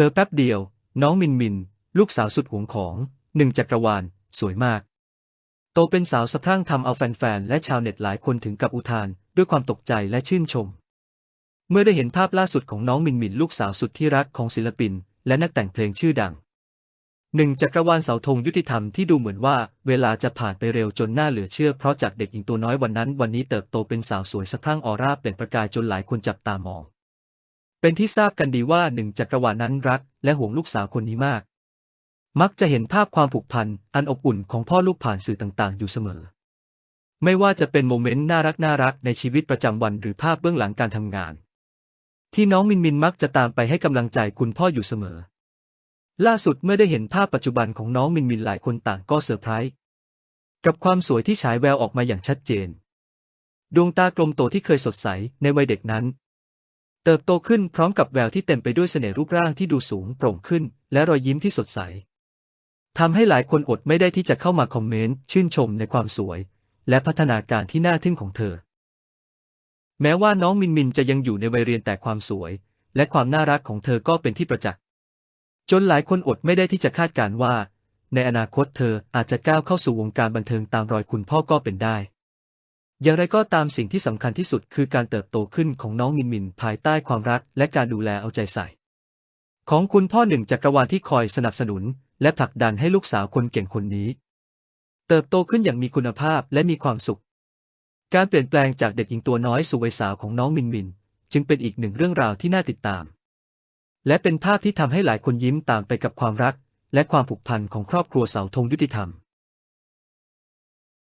ลอแป๊บเดียว น้องมินมิน ลูกสาวสุดหวงของหนึ่งจักรวาล สวยมาก โตเป็นสาวสะพรั่งทำเอาแฟนๆ และชาวเน็ตหลายคนถึงกับอุทาน ด้วยความตกใจและชื่นชม เมื่อได้เห็นภาพล่าสุดของน้องมินมิน ลูกสาวสุดที่รักของศิลปิน และนักแต่งเพลงชื่อดังหนึ่งจักรวาลเสาธงยุติธรรมที่ดูเหมือนว่าเวลาจะผ่านไปเร็วจนน่าเหลือเชื่อ เพราะจากเด็กหญิงตัวน้อยวันนั้น วันนี้เติบโตเป็นสาวสวยสะพรั่งออร่าเปล่งประกายจนหลายคนจับตามอง เป็นที่ทราบกันดีว่าหนึ่งจักรวาลนั้นรัก และห่วงลูกสาวคนนี้มาก มักจะเห็นภาพความผูกพัน อันอบอุ่นของพ่อลูกผ่านสื่อต่างๆ อยู่เสมอ ไม่ว่าจะเป็นโมเมนต์น่ารักน่ารักในชีวิตประจำวันหรือภาพเบื้องหลังการทำงาน ที่น้องมินมินมักจะตามไปให้กำลังใจคุณพ่ออยู่เสมอ ล่าสุดเมื่อได้เห็นภาพปัจจุบันของน้องมินมินหลายคนต่างก็เซอร์ไพรส์กับความสวยที่ฉายแววออกมาอย่างชัดเจน ดวงตากลมโตที่เคยสดใสในวัยเด็กนั้น เติบโตขึ้นพร้อมกับแววที่เต็มไปด้วยเสน่ห์รูปร่างที่ดูสูงโปร่งขึ้น และรอยยิ้มที่สดใสทำให้หลายคนอดไม่ได้ที่จะเข้ามาคอมเมนต์ชื่นชมในความสวย และพัฒนาการที่น่าทึ่งของเธอ แม้ว่าน้องมินมินจะยังอยู่ในวัยเรียนแต่ความสวย และความน่ารักของเธอก็เป็นที่ประจักษ์จนหลายคนอดไม่ได้ที่จะคาดการณ์ว่า ในอนาคตเธออาจจะก้าวเข้าสู่วงการบันเทิงตามรอยคุณพ่อก็เป็นได้ อย่างไรก็ตามสิ่งที่สำคัญที่สุดคือการเติบโตขึ้นของน้องมินมินภายใต้ความรักและการดูแลเอาใจใส่ ของคุณพ่อหนึ่งจักรวาลที่คอยสนับสนุน และผลักดันให้ลูกสาวคนเก่งคนนี้ เติบโตขึ้นอย่างมีคุณภาพและมีความสุข การเปลี่ยนแปลงจากเด็กหญิงตัวน้อยสู่วัยสาวของน้องมินมิน จึงเป็นอีกหนึ่งเรื่องราวที่น่าติดตาม และเป็นภาพที่ทำให้หลายคนยิ้มตามไปกับความรัก และความผูกพันของครอบครัวเสาธงยุติธรรม